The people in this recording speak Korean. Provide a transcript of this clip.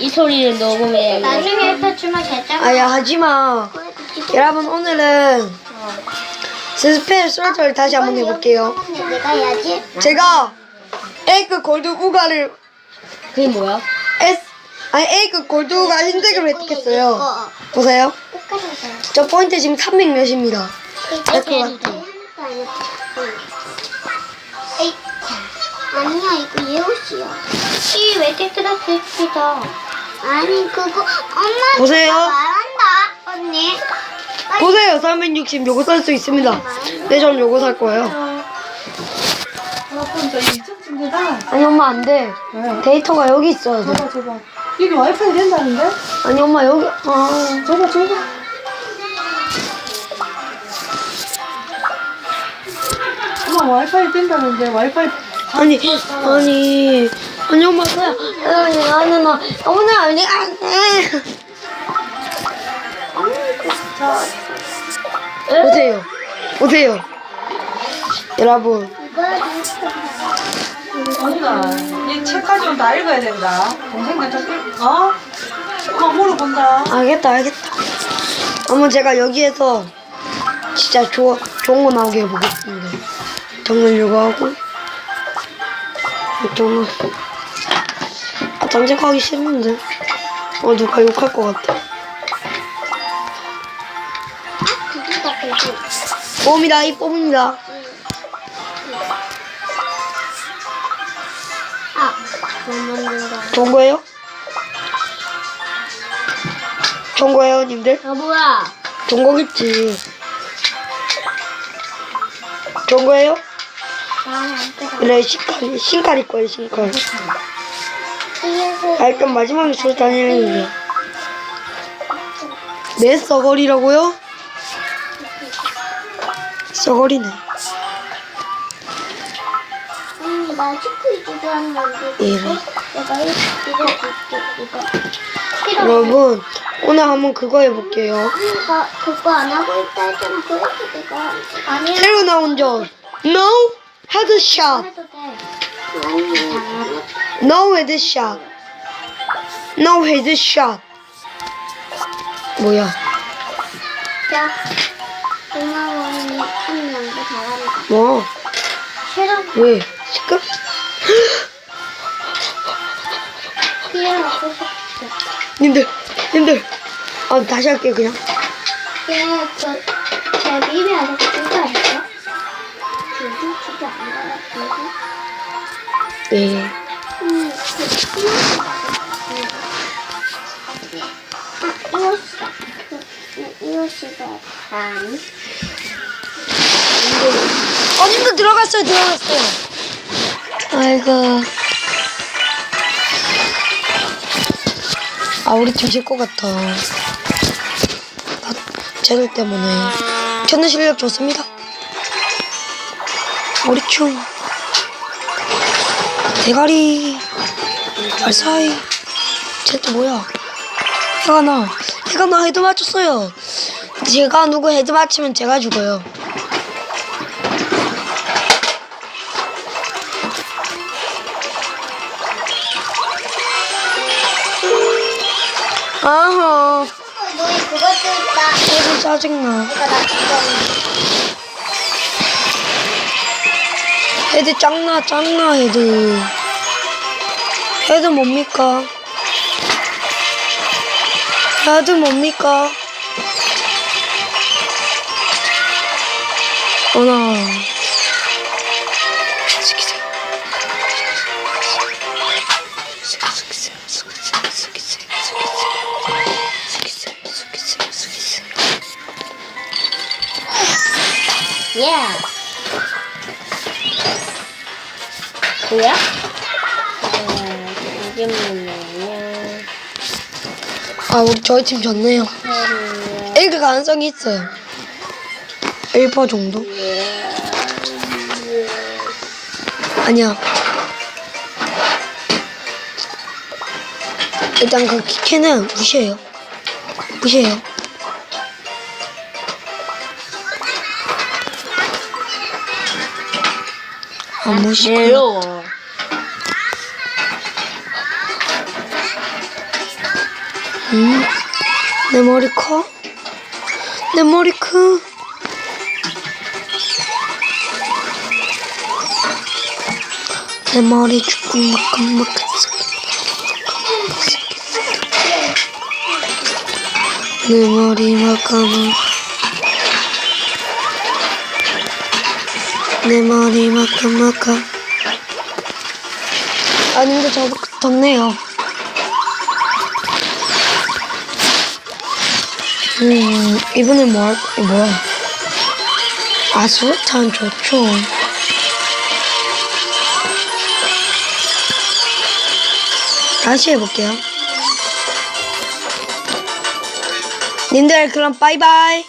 이 소리를 녹음해. 나중에 펼치면 되잖아. 아야 하지마. 여러분 오늘은 스페셜 솔저를 다시 한번 해볼게요. 내가 해야지. 제가 에그 골드 우가를 그게 뭐야? S 아니 에그 골드 우가 흰색으로 획득했어요. 보세요. 저 포인트 지금 300 몇입니다. 해도 에이, 아니야 이거 얘 옷이야. 이왜 깨끗하게 아니 그거 엄마 보세요. 말한다 언니. 보세요. 360 요거 살 수 있습니다. 네, 전 요거 살 거예요. 여러분 저희 2층 친구다. 아니 엄마 안 돼. 왜? 데이터가 여기 있어야 돼. 줘봐 줘봐. 여기 와이파이 된다는데? 아니 엄마 여기 아 줘봐 줘봐. 엄마 와이파이 된다는데 와이파이 아니 아니 아니 나는 나 오늘 아니 안돼 보세요. 보세요. 여러분. 언니가 이 책까지 좀 다 읽어야 된다. 좀 읽, 어? 엄마 물어 본다. 알겠다 알겠다. 한번 제가 여기에서 진짜 좋 좋은 거 나오게 해보겠습니다. 정말 이거 하고 정말 아, 장착하기 싫은데 어 누가 욕할 것 같아. 뽐이다 이 아, 못 만든다. 좋은 거예요? 좋은 거예요 님들? 여보야. 좋은 거겠지 좋은 거예요? 들어. 그래 신칼 신칼일 거예요 신칼 아 일단 마지막에 소리 다니는 게. 내 썩어리라고요? 썩어리네. 음, 나 스퀴즈 좋아하는데 예. 이거 내가 이- 이거 줄게 이거 싫어 여러분 오늘 한번 그거 해볼게요. 나 그거 안 하고 있다 했잖아 그래서 내가 아니 새로 나온 점 No headshot, 해도 돼 No headshot, No headshot. 뭐야? 야 고마워니 한 명도 잘한다 뭐? 싫어 왜? 시끄? 피해하고 싶어 님들, 님들. 아 다시 할게요 그냥. 얘그제 미미 아저씨 진짜 알았어? 요즘 진짜 안 요즘 예. 음, 그, 아, 이옷이다. 들어갔어요, 들어갔어요. 아이고. 아, 우리 팀질것 같아. 나, 쟤들 때문에. 저는 실력 좋습니다. 우리 팀. 대가리. 발사이. 쟤또 뭐야? 해가 나. 해가 나 헤드 맞췄어요. 제가 누구 헤드 맞추면 제가 죽어요. 아하. 너희 그것도 있다. 헤드 짜증나. 이거 나. 헤드 짱나 짱나 헤드 헤드 뭡니까? 헤드 뭡니까? 어나 예. 뭐야? 아 우리 저희 팀 졌네요. 에그 가능성이 있어요. 1% 정도? 아니야. 일단 그 키캐는 무시해요. 무시해요. 아 무시 외로 음, 내 머리 커? 내 머리 커? 내 머리 주먹주먹 내 머리 막아봐 내 머리 막아 아닌데 저도 덥네요 음 이번에 뭐 할, 거 뭐야? 아 수류탄 좋죠? 다시 해볼게요. 님들 그럼 빠이빠이